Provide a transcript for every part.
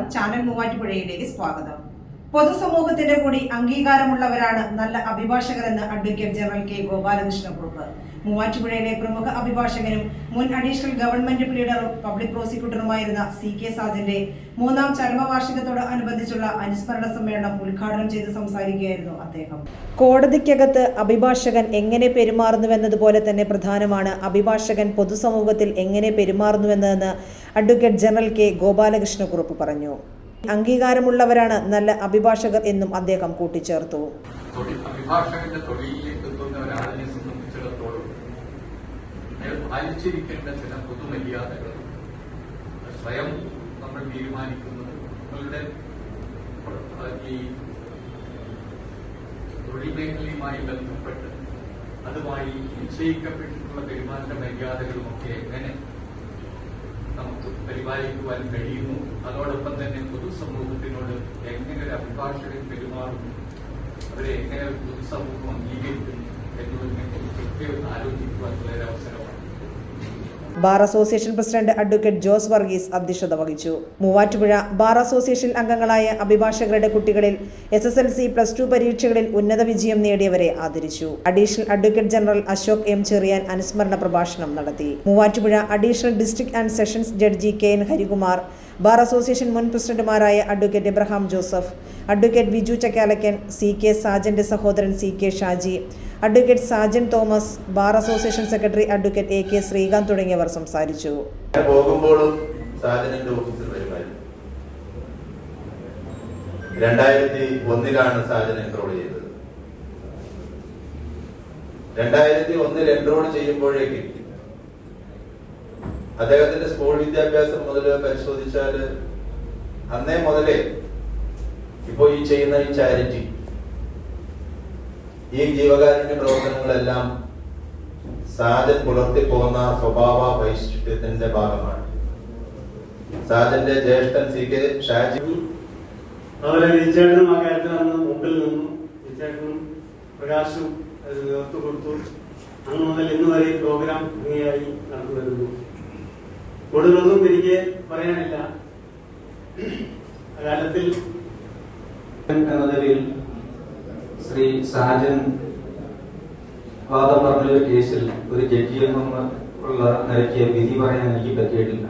Channel മൂവാറ്റുപുഴയിലേക്ക് സ്വാഗതം. പൊതുസമൂഹത്തിന്റെ കൂടി അംഗീകാരമുള്ളവരാണ് നല്ല അഭിഭാഷകരെന്ന് അഡ്വക്കേറ്റ് ജനറൽ കെ ഗോപാലകൃഷ്ണക്കുറുപ്പ് മൂവാറ്റുപുഴയിലെ പ്രമുഖ അഭിഭാഷകനും മുൻ അഡീഷണൽ ഗവൺമെന്റ് പ്ലീഡറും പബ്ലിക് പ്രോസിക്യൂട്ടറുമായിരുന്ന സി കെ സാജന്റെ മൂന്നാം ചരമവാർഷികത്തോട് അനുബന്ധിച്ചുള്ള അനുസ്മരണ സമ്മേളനം ഉദ്ഘാടനം ചെയ്ത് സംസാരിക്കുകയായിരുന്നു അദ്ദേഹം. കോടതിക്കകത്ത് അഭിഭാഷകൻ എങ്ങനെ പെരുമാറുന്നുവെന്നതുപോലെ തന്നെ പ്രധാനമാണ് അഭിഭാഷകൻ പൊതുസമൂഹത്തിൽ എങ്ങനെ പെരുമാറുന്നുവെന്നതെന്ന് അഡ്വക്കേറ്റ് ജനറൽ കെ ഗോപാലകൃഷ്ണക്കുറുപ്പ് പറഞ്ഞു. അംഗീകാരമുള്ളവരാണ് നല്ല അഭിഭാഷകർ എന്നും അദ്ദേഹം കൂട്ടിച്ചേർത്തു. അഭിഭാഷകന്റെ തൊഴിൽ മേഖലയുമായി ബന്ധപ്പെട്ട് അതുമായി നിശ്ചയിക്കപ്പെട്ടിട്ടുള്ള പെരുമാറ്റ മര്യാദകളുമൊക്കെ എങ്ങനെ നമുക്ക് പരിപാലിക്കുവാൻ കഴിയുന്നു. അതോടൊപ്പം തന്നെ പൊതുസമൂഹത്തിനോട് എങ്ങനെ ഒരു അഭിഭാഷകൻ പെരുമാറുന്നു അവരെ എങ്ങനെ ഒരു പൊതുസമൂഹം അംഗീകരിക്കുന്നു എന്നതിനെ കുറിച്ചൊക്കെ കൃത്യം ആലോചിക്കുവാനുള്ള ഒരു അവസരമാണ് bar association president advocate Jose Varghese അധ്യക്ഷത വഹിച്ചു. മൂവാറ്റുപുഴ ബാർ അസോസിയേഷൻ അംഗങ്ങളായ അഭിഭാഷകരുടെ കുട്ടികളിൽ S S L C plus two പരീക്ഷകളിൽ ഉന്നത വിജയം നേടിയവരെ ആദരിച്ചു. Additional advocate general Ashok M Cherian അനുസ്മരണ പ്രഭാഷണം നടത്തി. Muvattupuzha additional district and sessions judge K N Harikumar bar association മുൻ പ്രസിഡന്റുമാരായ advocate Abraham Joseph advocate Viju Chakkalakkan C K സാജന്റെ സഹോദരൻ C K Shaji advocate Sajan Thomas bar association secretary advocate A K Srikanth തുടങ്ങിയവർ സംസാരിച്ചു. പോകുമ്പോഴും ഓഫീസിൽ രണ്ടായിരത്തി ഒന്നിലാണ് Sajan enrol ചെയ്തത്. രണ്ടായിരത്തി ഒന്നിൽ എൻറോൾ ചെയ്യുമ്പോഴേക്ക് അദ്ദേഹത്തിന്റെ സ്കൂൾ വിദ്യാഭ്യാസം മുതൽ പരിശോധിച്ചാൽ അന്നേ മുതലേ ഇപ്പോ ഈ ചെയ്യുന്ന ഈ ചാരിറ്റി ഈ ജീവകാരുണ്യ പ്രവർത്തനങ്ങളെല്ലാം സാജൻ പുലർത്തി പോകുന്ന സ്വഭാവ വൈശിഷ്ട്യത്തിന്റെ ഭാഗമാണ്. സാജന്റെ ജ്യേഷ്ഠൻ സി കെ ഷാജി. അതുപോലെ വിജയേട്ടനും ആ കാര്യത്തിൽ അന്ന് മുമ്പിൽ നിന്നു വിജയേട്ടനും പ്രകാശും അത് നേതൃത്വം കൊടുത്തു. അന്ന് മുതൽ ഇന്ന് വരെ ഈ പ്രോഗ്രാം ഭംഗിയായി നടന്നു വരുന്നു. കൂടുതലൊന്നും എനിക്ക് പറയാനില്ല. അകാലത്തിൽ കാലത്തിൽ എന്ന നിലയിൽ ശ്രീ സാജൻ വാദം പറഞ്ഞ കേസിൽ ഒരു ജഡ്ജി നിന്ന് ഉള്ള നിലയ്ക്ക് വിധി പറയാൻ എനിക്ക് പറ്റിയിട്ടില്ല.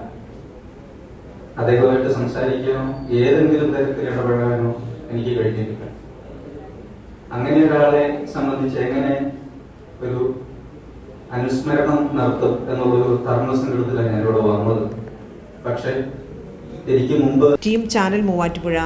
അദ്ദേഹമായിട്ട് സംസാരിക്കാനോ ഏതെങ്കിലും തരത്തിൽ ഇടപെടാനോ എനിക്ക് കഴിഞ്ഞിട്ടില്ല. അങ്ങനെ ഒരാളെ സംബന്ധിച്ച് എങ്ങനെ ഒരു അനുസ്മരണം നടത്തും എന്നുള്ളൊരു ധർമ്മസങ്കടത്തിലാണ് ഞാൻ ഞാനിവിടെ വന്നത്. പക്ഷെ എനിക്ക് മുമ്പ് ടീം ചാനൽ മൂവാറ്റുപുഴ.